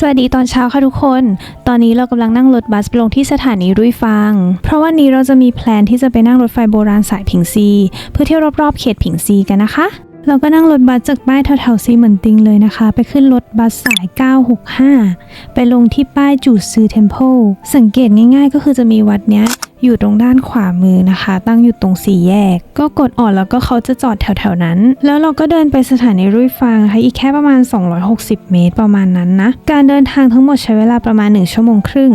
สวัสดีตอนเช้าค่ะทุกคน ตอนนี้เรากำลังนั่งรถบัสไปลงที่สถานีรุ่ยฟาง เพราะวันนี้เราจะมีแพลนที่จะไปนั่งรถไฟโบราณสายผิงซี เพื่อเที่ยวรอบๆเขตผิงซีกันนะคะ เราก็นั่งรถบัสจากป้ายแถวๆซีเหมือนติงเลยนะคะ ไปขึ้นรถบัสสาย 965 ไปลงที่ป้ายจูซือเทมเพลสังเกตง่ายๆ ก็คือจะมีวัดเนี้ย อยู่ตรงด้านขวามือนะคะ ตั้งอยู่ตรงสี่แยก ก็กดออดแล้วก็เขาจะจอดแถวๆนั้น แล้วเราก็เดินไปสถานีรุ่ยฟางนะคะอีกแค่ประมาณ 260 เมตรประมาณนั้นนะ การเดินทางทั้งหมดใช้เวลาประมาณ 1 ชั่วโมงครึ่ง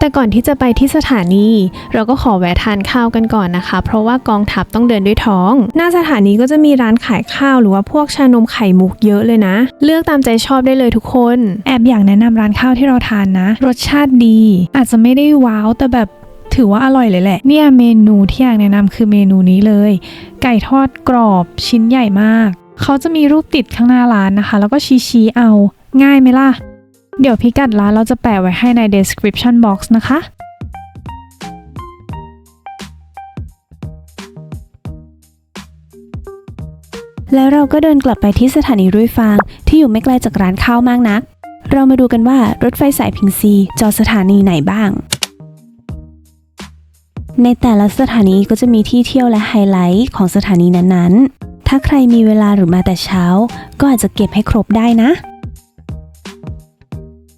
แต่ก่อนที่จะไปที่สถานี เราก็ขอแวะทานข้าวกันก่อนนะคะ เพราะว่ากองทัพต้องเดินด้วยท้อง หน้าสถานีก็จะมีร้านขายข้าวหรือว่าพวกชานมไข่มุกเยอะเลยนะ เลือกตามใจชอบได้เลยทุกคน แอบอยากแนะนำร้านข้าวที่เราทานนะ รสชาติดี อาจจะไม่ได้ว้าวแต่แบบ ถือว่าอร่อยเลยแหละ เนี่ยเมนูที่อยากแนะนำคือเมนูนี้เลย ไก่ทอดกรอบชิ้นใหญ่มาก เขาจะมีรูปติดข้างหน้าร้านนะคะ แล้วก็ชี้ๆเอาง่ายไหมล่ะ เดี๋ยวพิกัดร้านเราจะแปะไว้ให้ใน description box นะคะแล้วเราก็เดินกลับไปที่สถานีรุ่ยฟางที่อยู่ไม่ไกลจากร้านข้าวมากนัก เรามาดูกันว่ารถไฟสายพิงซีจอดสถานีไหนบ้าง ในแต่ละสถานีก็จะมีที่เที่ยวและไฮไลท์ของสถานีนั้นๆ ถ้าใครมีเวลาหรือมาแต่เช้า ก็อาจจะเก็บให้ครบได้นะ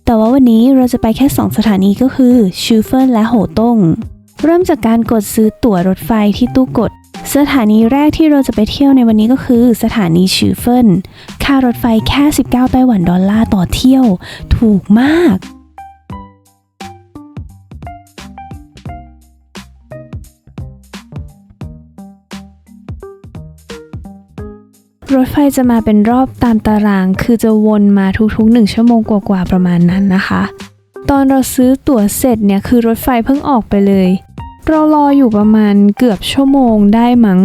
แต่ว่าวันนี้เราจะไปแค่ 2 สถานีก็คือชูเฟินและโหตง เริ่มจากการกดซื้อตั๋วรถไฟที่ตู้กด สถานีแรกที่เราจะไปเที่ยวในวันนี้ก็คือสถานีชูเฟิน ค่ารถไฟแค่ 19 ไต้หวันดอลลาร์ต่อเที่ยว ถูกมาก รถไฟจะมาเป็นรอบตามตาราง คือจะวนมาทุกๆหนึ่งชั่วโมงกว่าๆประมาณนั้นนะคะ ตอนเราซื้อตั๋วเสร็จเนี่ยคือรถไฟเพิ่งออกไปเลย เรารออยู่ประมาณเกือบชั่วโมงได้มั้ง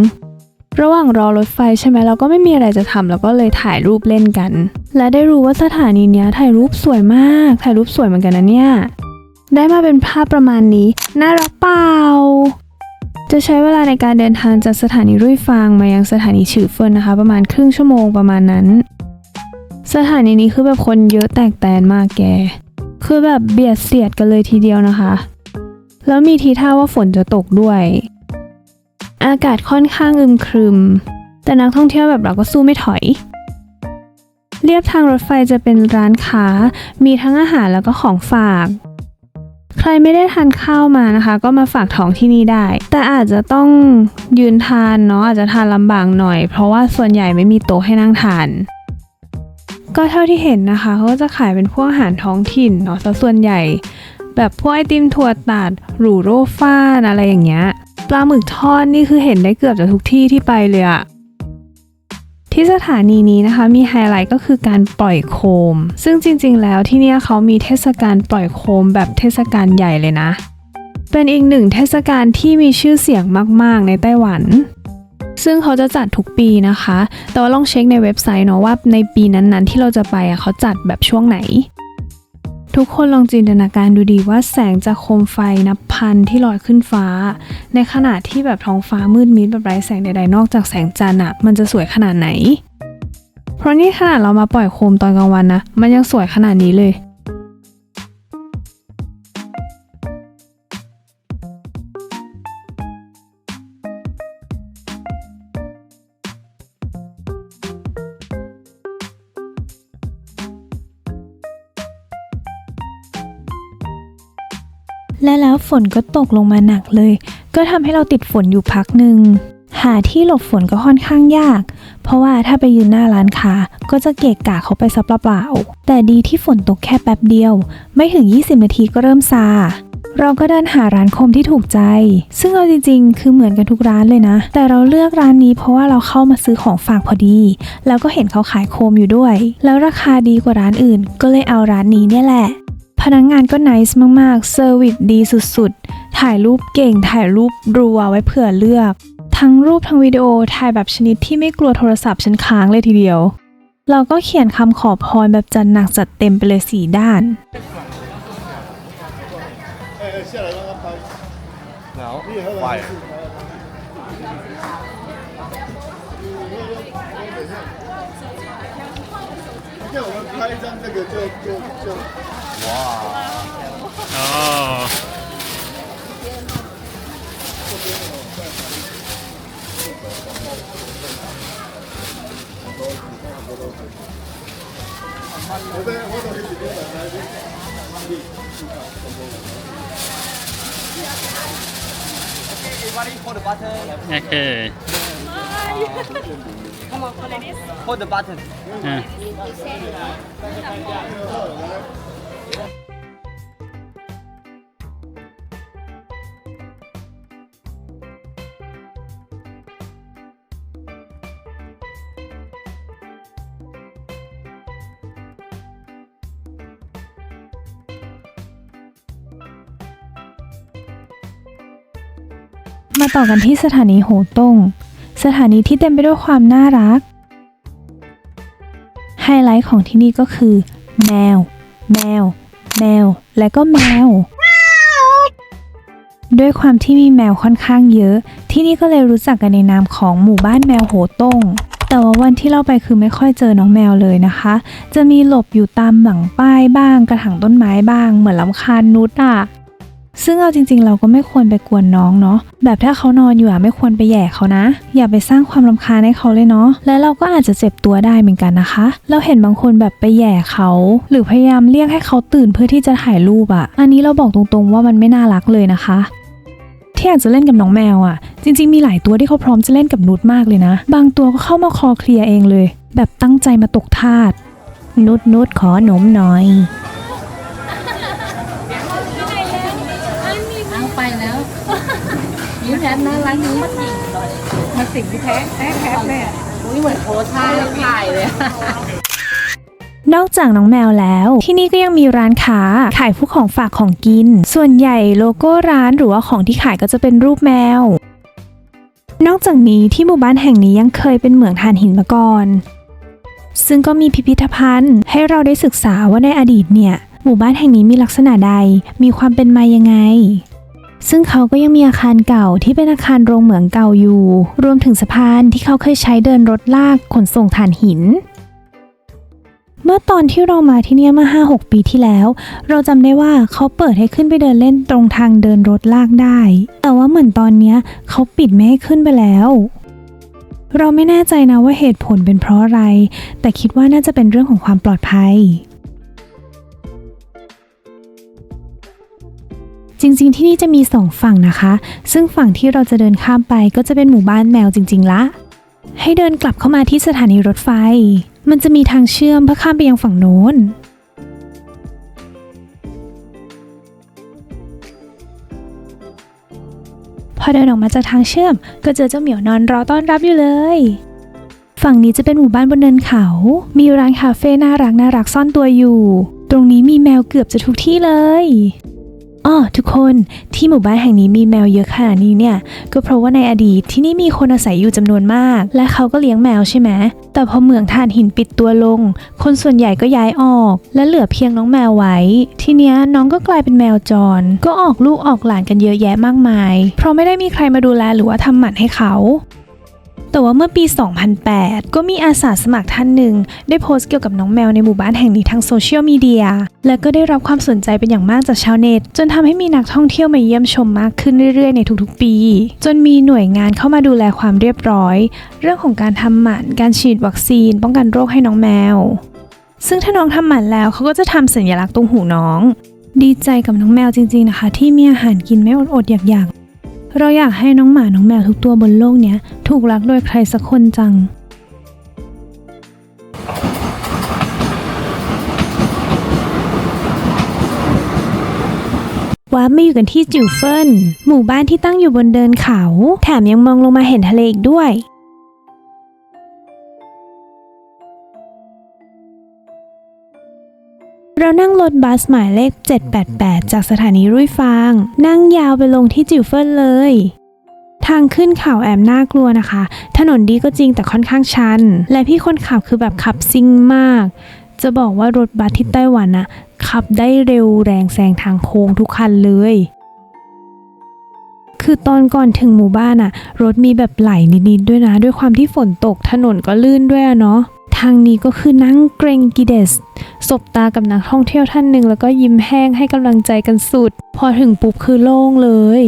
ระหว่างรอรถไฟใช่ไหมเราก็ไม่มีอะไรจะทำเราก็เลยถ่ายรูปเล่นกัน และได้รู้ว่าสถานีเนี้ยถ่ายรูปสวยมาก ถ่ายรูปสวยเหมือนกันนะเนี่ย ได้มาเป็นภาพประมาณนี้ น่ารักเปล่า จะใช้เวลาในการเดินทางจากสถานีรุ่ยฟางมายังสถานีฉือเฟินนะคะ ประมาณครึ่งชั่วโมงประมาณนั้น สถานีนี้คือแบบคนเยอะแตกแตนมากแก คือแบบเบียดเสียดกันเลยทีเดียวนะคะ แล้วมีทีท่าว่าฝนจะตกด้วย อากาศค่อนข้างอึมครึม แต่นักท่องเที่ยวแบบเราก็สู้ไม่ถอย เรียบทางรถไฟจะเป็นร้านค้า มีทั้งอาหารแล้วก็ของฝาก รไม่ได้ทานข้าวมานะคะ ก็มาฝากท้องที่นี่ได้ แต่อาจจะต้องยืนทานเนาะอาจจะทานลำบากหน่อย เพราะว่าส่วนใหญ่ไม่มีโต๊ะให้นั่งทานก็เท่าที่เห็นนะคะเขาก็จะขายเป็นพวกอาหารท้องถิ่นเนาะซะส่วนใหญ่ แบบพวกไอติมถั่วตัดหรูโรฟ้านอะไรอย่างเงี้ยปลาหมึกทอดนี่คือเห็นได้เกือบจะทุกที่ที่ไปเลยอะ ที่สถานีนี้นะคะมีไฮไลท์ก็คือการปล่อยโคม ซึ่งจริงๆ แล้วที่นี่เขามีเทศกาลปล่อยโคมแบบเทศกาลใหญ่เลยนะ เป็นอีกหนึ่งเทศกาลที่มีชื่อเสียงมากๆ ในไต้หวัน ซึ่งเขาจะจัดทุกปีนะคะ แต่ว่าลองเช็คในเว็บไซต์เนาะว่าในปีนั้นๆ ที่เราจะไปอะเขาจัดแบบช่วงไหน ทุกคนลองจินตนาการดูดีว่าแสงจากโคมไฟนับพันที่ลอยขึ้นฟ้า ในขณะที่แบบท้องฟ้ามืดมิดแบบไร้แสงใดๆนอกจากแสงจันทร์อะมันจะสวยขนาดไหน เพราะนี่ขนาดเรามาปล่อยโคมตอนกลางวันนะ มันยังสวยขนาดนี้เลย และแล้วฝนก็ตกลงมาหนักเลย ก็ทำให้เราติดฝนอยู่พักหนึ่งหาที่หลบฝนก็ค่อนข้างยาก เพราะว่าถ้าไปยืนหน้าร้านค้าก็จะเกะกะเขาไปซับเปล่าแต่ดีที่ฝนตกแค่แป๊บเดียว ไม่ถึง 20 นาทีก็เริ่มซา เราก็เดินหาร้านโคมที่ถูกใจ ซึ่งเอาจริงๆ คือเหมือนกันทุกร้านเลยนะ แต่เราเลือกร้านนี้เพราะว่าเราเข้ามาซื้อของฝากพอดี แล้วก็เห็นเขาขายโคมอยู่ด้วย แล้วราคาดีกว่าร้านอื่น ก็เลยเอาร้านนี้เนี่ยแหละ พนักงงานก็ไนส์มากๆ เซอร์วิสดีสุดๆ ถ่ายรูปเก่ง ถ่ายรูปรัวไว้เผื่อเลือก ทั้งรูปทั้งวิดีโอ ถ่ายแบบชนิดที่ไม่กลัวโทรศัพท์ฉันค้างเลยทีเดียว เราก็เขียนคำขอพรแบบจัดหนักจัดเต็มไปเลยสีด้าน 哎哎，下来让他拍。 No. 你以后 Why? 看 天我们 拍一张这个就就就哦，我在我都是这边来的。Hold the button. โอเค Hold the button. อะมาต่อกันที่สถานีโหต้ง สถานีที่เต็มไปด้วยความน่ารัก ไฮไลท์ของที่นี่ก็คือ แมว แมว แมว และก็แมว ด้วยความที่มีแมวค่อนข้างเยอะ ที่นี่ก็เลยรู้จักกันในนามของหมู่บ้านแมวโหต้งแต่ว่าวันที่เราไปคือไม่ค่อยเจอน้องแมวเลยนะคะ จะมีหลบอยู่ตามหลังป้ายบ้างกระถางต้นไม้บ้าง เหมือนลำคาญนุชอะ ซึ่งเอาจริง ๆ เราก็ไม่ควรไปกวนน้องเนาะแบบถ้าเขานอนอยู่อะไม่ควรไปแย่เขานะ อย่าไปสร้างความรำคาญให้เขาเลยเนาะและเราก็อาจจะเจ็บตัวได้เหมือนกันนะคะ เราเห็นบางคนแบบไปแย่เขา หรือพยายามเรียกให้เขาตื่นเพื่อที่จะถ่ายรูปอะอันนี้เราบอกตรงๆว่ามันไม่น่ารักเลยนะคะที่อยากจะเล่นกับน้องแมวอะจริง ๆ มีหลายตัวที่เขาพร้อมจะเล่นกับนุชมากเลยนะ บางตัวก็เข้ามาคอเคลียร์เองเลย แบบตั้งใจมาตกทาสนุชนุชขอหนมหน่อย เอาไป แล้วยิ้มแย้มน่ารักนี้มาสิงมาสิ่งที่แท้แท้แท้เลยอะอุ้ยเหมือนโพสท่าถ่ายเลยนอกจากน้องแมวแล้ว ที่นี่ก็ยังมีร้านค้าขายพวกของฝากของกิน ส่วนใหญ่โลโก้ร้านหรือว่าของที่ขายก็จะเป็นรูปแมว นอกจากนี้ที่หมู่บ้านแห่งนี้ยังเคยเป็นเหมืองถ่านหินมาก่อน ซึ่งก็มีพิพิธภัณฑ์ ให้เราได้ศึกษาว่าในอดีตเนี่ย หมู่บ้านแห่งนี้มีลักษณะใด มีความเป็นมายังไง ซึ่งเขาก็ยังมีอาคารเก่าที่เป็นอาคารโรงเหมืองเก่าอยู่ รวมถึงสะพานที่เขาเคยใช้เดินรถลากขนส่งถ่านหิน เมื่อตอนที่เรามาที่นี่เมื่อ5-6 ปีที่แล้ว เราจำได้ว่าเขาเปิดให้ขึ้นไปเดินเล่นตรงทางเดินรถลากได้ แต่ว่าเหมือนตอนนี้เขาปิดไม่ให้ขึ้นไปแล้วเราไม่แน่ใจนะว่าเหตุผลเป็นเพราะอะไร แต่คิดว่าน่าจะเป็นเรื่องของความปลอดภัย จริงๆ ที่นี่จะมีสองฝั่งนะคะ ซึ่งฝั่งที่เราจะเดินข้ามไปก็จะเป็นหมู่บ้านแมวจริง ๆ ละ ให้เดินกลับเข้ามาที่สถานีรถไฟ มันจะมีทางเชื่อมเพื่อข้ามไปยังฝั่งโน้น พอเดินออกมาจากทางเชื่อม ก็เจอเจ้าเหมียวนอนรอต้อนรับอยู่เลย ฝั่งนี้จะเป็นหมู่บ้านบนเนินเขา มีร้านคาเฟ่น่ารักน่ารักซ่อนตัวอยู่ ตรงนี้มีแมวเกือบจะทุกที่เลย อ้อทุกคนที่หมู่บ้านแห่งนี้มีแมวเยอะขนาดนี้เนี่ย ก็เพราะว่าในอดีตที่นี่มีคนอาศัยอยู่จำนวนมาก และเขาก็เลี้ยงแมวใช่ไหมแต่พอเหมืองถ่านหินปิดตัวลง คนส่วนใหญ่ก็ย้ายออก และเหลือเพียงน้องแมวไว้ ทีเนี้ยน้องก็กลายเป็นแมวจร ก็ออกลูกออกหลานกันเยอะแยะมากมาย เพราะไม่ได้มีใครมาดูแลหรือว่าทำหมันให้เขา แต่ว่าเมื่อปี 2008 ก็มีอาสาสมัครท่านหนึ่ง ได้โพสต์เกี่ยวกับน้องแมวในหมู่บ้านแห่งนี้ทางโซเชียลมีเดีย และก็ได้รับความสนใจเป็นอย่างมากจากชาวเน็ต จนทำให้มีนักท่องเที่ยวมาเยี่ยมชมมากขึ้นเรื่อยๆ ในทุกๆ ปี จนมีหน่วยงานเข้ามาดูแลความเรียบร้อย เรื่องของการทำหมันการฉีดวัคซีน ป้องกันโรคให้น้องแมว ซึ่งถ้าน้องทำหมันแล้วเขาก็จะทำสัญลักษณ์ตรงหูน้อง ดีใจกับน้องแมวจริง ๆนะคะ ที่มีอาหารกินไม่อดๆอยากๆ เราอยากให้น้องหมา น้องแมวทุกตัวบนโลกเนี้ย ถูกรักโดยใครสักคนจังวาร์ปมาอยู่กันที่จิวเฟินหมู่บ้านที่ตั้งอยู่บนเดินเขา แถมยังมองลงมาเห็นทะเลอีกด้วย เรานั่งรถบัสหมายเลข 788 จากสถานีรุ่ยฟาง นั่งยาวไปลงที่จิวเฟินเลย ทางขึ้นเขาแอบน่ากลัวนะคะ ถนนดีก็จริงแต่ค่อนข้างชัน และพี่คนขับคือแบบขับซิ่งมาก จะบอกว่ารถบัสที่ไต้หวันอะขับได้เร็วแรงแซงทางโค้งทุกคันเลย คือตอนก่อนถึงหมู่บ้านอะรถมีแบบไหลนิดๆด้วยนะ ด้วยความที่ฝนตกถนนก็ลื่นด้วยอะเนาะ ทางนี้ก็คือนั่งเกรงกิเดส สบตากับนักท่องเที่ยวท่านหนึ่งแล้วก็ยิ้มแห้งให้กำลังใจกันสุด พอถึงปุ๊บคือโล่งเลย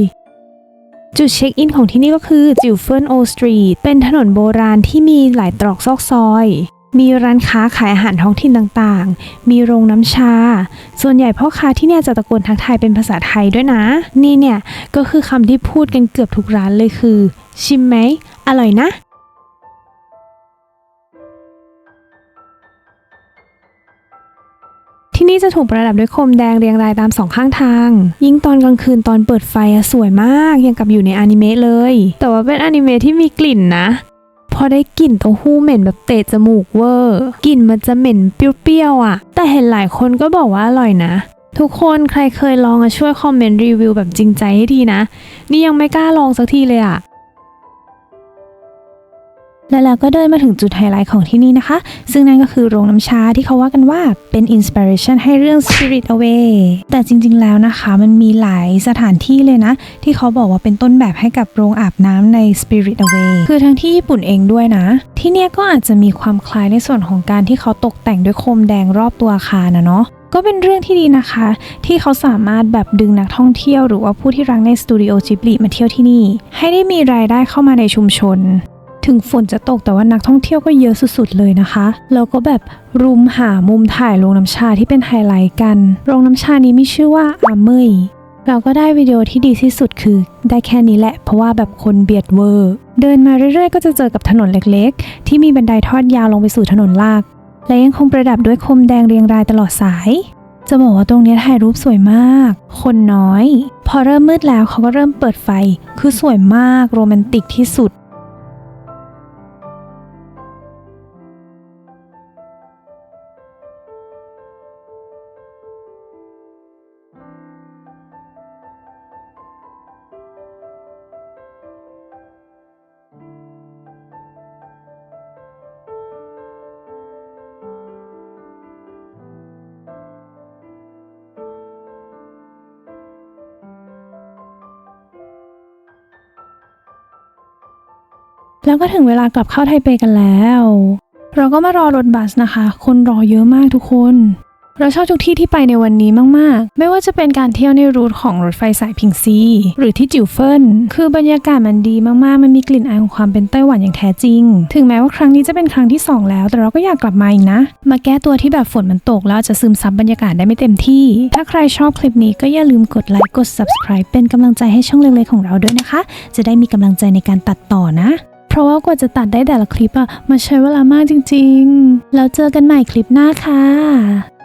จุดเช็คอินของที่นี่ก็คือจิวเฟินโอสตรีทเป็นถนนโบราณที่มีหลายตรอกซอกซอยมีร้านค้าขายอาหารท้องถิ่นต่างๆ มีโรงน้ำชา ส่วนใหญ่พ่อค้าที่เนี่ยจะตะโกนทักทายเป็นภาษาไทยด้วยนะ นี่เนี่ยก็คือคำที่พูดกันเกือบทุกร้านเลยคือ ชิมไหม อร่อยนะ ที่นี่จะถูกประดับด้วยโคมแดงเรียงรายตามสองข้างทาง ยิ่งตอนกลางคืนตอนเปิดไฟอะสวยมากยังกับอยู่ในอนิเมะเลย แต่ว่าเป็นอนิเมะที่มีกลิ่นนะ พอได้กลิ่นเต้าหู้เหม็นแบบเตะจมูกเวอร์กลิ่นมันจะเหม็นเปรี้ยวๆอะ่ะ แต่เห็นหลายคนก็บอกว่าอร่อยนะ ทุกคนใครเคยลองอะช่วยคอมเมนต์รีวิวแบบจริงใจให้ทีนะ นี่ยังไม่กล้าลองสักทีเลยอะ่ะ และแล้วก็เดินมาถึงจุดไฮไลท์ของที่นี่นะคะ ซึ่งนั่นก็คือโรงน้ำชาที่เขาว่ากันว่าเป็นอินสปิเรชันให้เรื่อง Spirit Away แต่จริงๆแล้วนะคะมันมีหลายสถานที่เลยนะ ที่เขาบอกว่าเป็นต้นแบบให้กับโรงอาบน้ำใน Spirit Away คือทั้งที่ญี่ปุ่นเองด้วยนะ ที่เนี่ยก็อาจจะมีความคล้ายในส่วนของการที่เขาตกแต่งด้วยโคมแดงรอบตัวอาคารนะเนาะก็เป็นเรื่องที่ดีนะคะ ที่เขาสามารถแบบดึงนักท่องเที่ยวหรือว่าผู้ที่รักในสตูดิโอจิบลิมาเที่ยวที่นี่ ให้ได้มีรายได้เข้ามาในชุมชน ถึงฝนจะตกแต่ว่านักท่องเที่ยวก็เยอะสุดๆเลยนะคะ แล้วก็แบบรุมหามุมถ่ายโรงน้ำชาที่เป็นไฮไลท์กัน โรงน้ำชานี้มีชื่อว่าอาเมยเราก็ได้วิดีโอที่ดีที่สุดคือ ได้แค่นี้แหละ เพราะว่าแบบคนเบียดเวอร์ เดินมาเรื่อยๆ ก็จะเจอกับถนนเล็กๆ ที่มีบันไดทอดยาวลงไปสู่ถนนลาก และยังคงประดับด้วยโคมแดงเรียงรายตลอดสาย จะบอกว่าตรงเนี้ยถ่ายรูปสวยมาก คนน้อย พอเริ่มมืดแล้วเขาก็เริ่มเปิดไฟ คือสวยมากโรแมนติกที่สุด แล้วก็ถึงเวลากลับเข้าไทเปกันแล้ว เราก็มารอรถบัสนะคะ คนรอเยอะมากทุกคน เราชอบทุกที่ที่ไปในวันนี้มาก ๆ ไม่ว่าจะเป็นการเที่ยวในรูทของรถไฟสายพิงซีหรือที่จิวเฟินคือบรรยากาศมันดีมาก ๆ มันมีกลิ่นอายของความเป็นไต้หวันอย่างแท้จริง ถึงแม้ว่าครั้งนี้จะเป็นครั้งที่สองแล้ว แต่เราก็อยากกลับมาอีกนะ มาแก้ตัวที่แบบฝนมันตกแล้วจะซึมซับบรรยากาศได้ไม่เต็มที่ ถ้าใครชอบคลิปนี้ก็อย่าลืมกดไลค์กด subscribe เป็นกำลังใจให้ช่องเล็กๆของเราด้วยนะคะ จะได้มีกำลังใจในการตัดต่อนะ ราะว่ากว่าจะตัดได้แต่ละคลิปอะมันใช้เวลามากจริงๆ แล้วเจอกันใหม่คลิปหน้าค่ะ